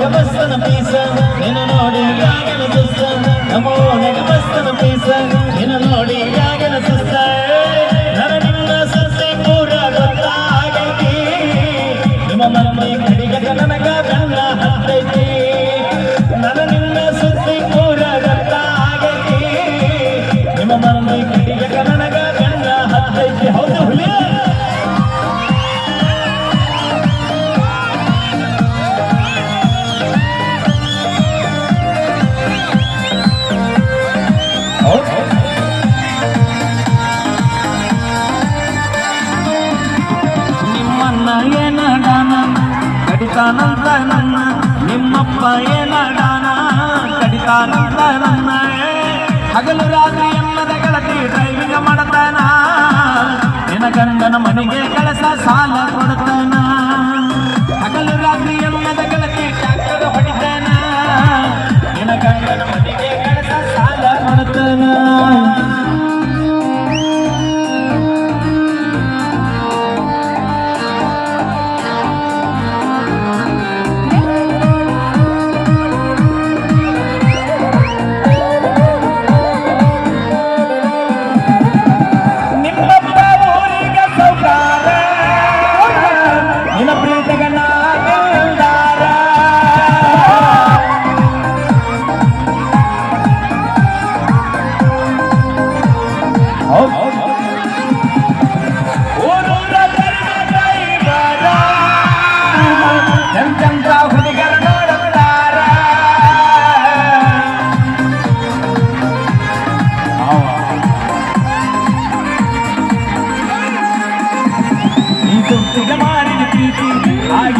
ನೆಗಮಸ್ತನ piece, ನಿನ್ನ ನೋಡಿ ಯಾಗನ ಸುಸ್ತ. ನಮೋ ನೆಗಮಸ್ತನ ಪೀಸ, ನಿನ್ನ ನೋಡಿ ಯಾಗನ ಸುಸ್ತ. ನರ ನಿನ್ನ ಸಸ್ಯ ಪೂರ ಗೊತ್ತಾಗೈತಿ ನಿಮ್ಮ ಮನೆ ಕಡಿಗೆ ನನಗ ಬೆನ್ನ ನಿಮ್ಮನ್ನ ಏನಡಾನ? ಕಡಿತಾನಂದ ನನ್ನ ನಿಮ್ಮಪ್ಪ ಏನಡಾನ? ಕಡಿತಾನಂದ ನನ್ನ ಹಗಲು ರಾತ್ರಿ ಎಮ್ಮದ ಗೆಳತಿ ಡ್ರೈವಿಂಗ್ ಮಾಡತಾನ. ನಿನ ಗಂಡನ ಮನೆಗೆ ಕಳಸ ಸಾಲ ಕೊಡ್ತಾನ. ಹಗಲು ರಾತ್ರಿ ಎಮ್ಮದ ಗೆಳತಿ ಟ್ಯಾಕ್ಟರ್ ಹೊಡಿತಾನ. ನಿನ ಗಂಡನ ಮನೆಗೆ ಕಳಸ ಸಾಲ ಕೊಡ್ತಾನ.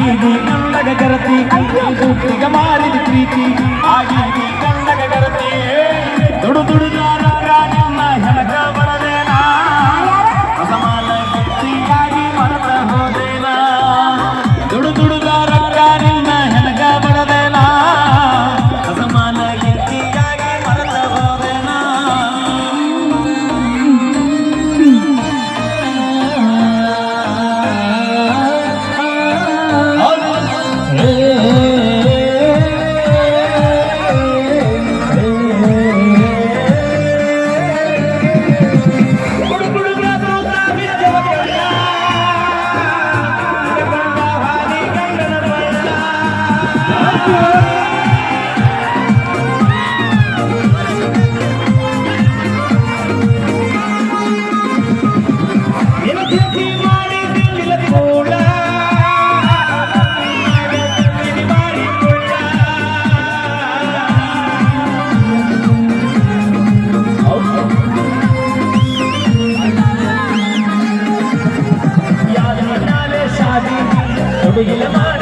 ಆಗಿದೆ ಗಂಡಗ ಗರತಿ ಈ ತುಟ್ಟಿಗ ಮಾಡಿದ ಪ್ರೀತಿ. Big Lamar.